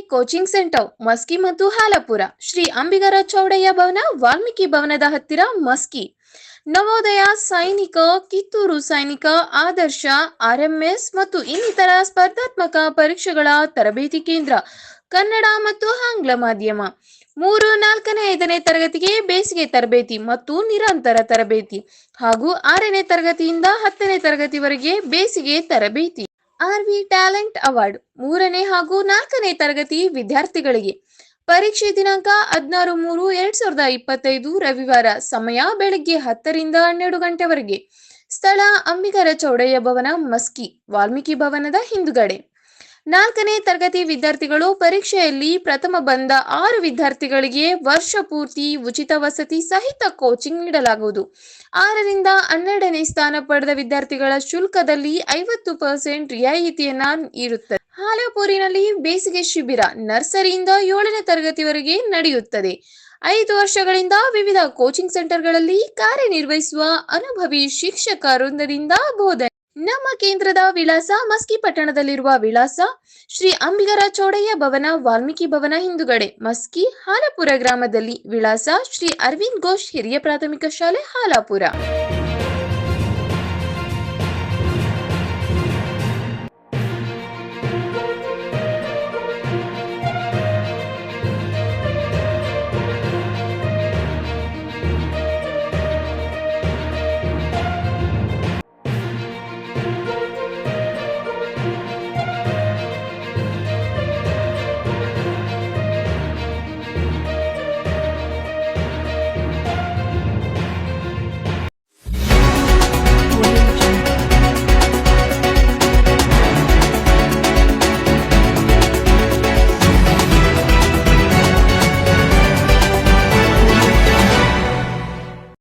Coaching centre Maski ಮತ್ತು ಹಾಲಪುರ. ಶ್ರೀ ಅಂಬಿಗರ ಚೌಡಯ್ಯ ಭವನ, ವಾಲ್ಮೀಕಿ ಭವನದ ಹತ್ತಿರ ಮಸ್ಕಿ. ನವೋದಯ ಸೈನಿಕ, ಕಿತ್ತೂರು ಸೈನಿಕ, ಆದರ್ಶ, ಆರ್ಎಂಎಸ್ ಮತ್ತು ಇನ್ನಿತರ ಸ್ಪರ್ಧಾತ್ಮಕ ಪರೀಕ್ಷೆಗಳ ತರಬೇತಿ ಕೇಂದ್ರ, ಕನ್ನಡ ಮತ್ತು ಆಂಗ್ಲ ಮಾಧ್ಯಮ. ಮೂರು, ನಾಲ್ಕನೇ, ಐದನೇ ತರಗತಿಗೆ ಬೇಸಿಗೆ ತರಬೇತಿ ಮತ್ತು ನಿರಂತರ ತರಬೇತಿ ಹಾಗೂ ಆರನೇ ತರಗತಿಯಿಂದ ಹತ್ತನೇ ತರಗತಿವರೆಗೆ ಬೇಸಿಗೆ ತರಬೇತಿ. ಆರ್ವಿ ಟ್ಯಾಲೆಂಟ್ ಅವಾರ್ಡ್, ಮೂರನೇ ಹಾಗೂ ನಾಲ್ಕನೇ ತರಗತಿ ವಿದ್ಯಾರ್ಥಿಗಳಿಗೆ. ಪರೀಕ್ಷೆ ದಿನಾಂಕ ಹದಿನಾರು ಮೂರು, ಎರಡ್ ಸಾವಿರದ ಇಪ್ಪತ್ತೈದು, ರವಿವಾರ, ಸಮಯ ಬೆಳಗ್ಗೆ ಹತ್ತರಿಂದ ಹನ್ನೆರಡು ಗಂಟೆವರೆಗೆ. ಸ್ಥಳ ಅಂಬಿಗರ ಚೌಡಯ್ಯ ಭವನ, ಮಸ್ಕಿ, ವಾಲ್ಮೀಕಿ ಭವನದ ಹಿಂದುಗಡೆ. ನಾಲ್ಕನೇ ತರಗತಿ ವಿದ್ಯಾರ್ಥಿಗಳು ಪರೀಕ್ಷೆಯಲ್ಲಿ ಪ್ರಥಮ ಬಂದ ಆರು ವಿದ್ಯಾರ್ಥಿಗಳಿಗೆ ವರ್ಷ ಪೂರ್ತಿ ಉಚಿತ ವಸತಿ ಸಹಿತ ಕೋಚಿಂಗ್ ನೀಡಲಾಗುವುದು. ಆರರಿಂದ ಹನ್ನೆರಡನೇ ಸ್ಥಾನ ಪಡೆದ ವಿದ್ಯಾರ್ಥಿಗಳ ಶುಲ್ಕದಲ್ಲಿ ಐವತ್ತು ಪರ್ಸೆಂಟ್ ರಿಯಾಯಿತಿಯನ್ನ ಇರುತ್ತದೆ ಹಾಲಪೂರಿನಲ್ಲಿ ಬೇಸಿಗೆ ಶಿಬಿರ ನರ್ಸರಿಯಿಂದ ಏಳನೇ ತರಗತಿವರೆಗೆ ನಡೆಯುತ್ತದೆ. ಐದು ವರ್ಷಗಳಿಂದ ವಿವಿಧ ಕೋಚಿಂಗ್ ಸೆಂಟರ್ಗಳಲ್ಲಿ ಕಾರ್ಯನಿರ್ವಹಿಸುವ ಅನುಭವಿ ಶಿಕ್ಷಕ ವೃಂದದಿಂದ ಬೋಧನೆ. ನಮ್ಮ ಕೇಂದ್ರದ ವಿಳಾಸ ಮಸ್ಕಿ ಪಟ್ಟಣದಲ್ಲಿರುವ ವಿಳಾಸ ಶ್ರೀ ಅಂಬಿಗರ ಚೌಡಯ್ಯ ಭವನ, ವಾಲ್ಮೀಕಿ ಭವನ ಹಿಂದುಗಡೆ. ಮಸ್ಕಿ, ಹಾಲಾಪುರ ಗ್ರಾಮದಲ್ಲಿ ವಿಳಾಸ ಶ್ರೀ ಅರವಿಂದ್ ಘೋಷ್ ಹಿರಿಯ ಪ್ರಾಥಮಿಕ ಶಾಲೆ ಹಾಲಾಪುರ.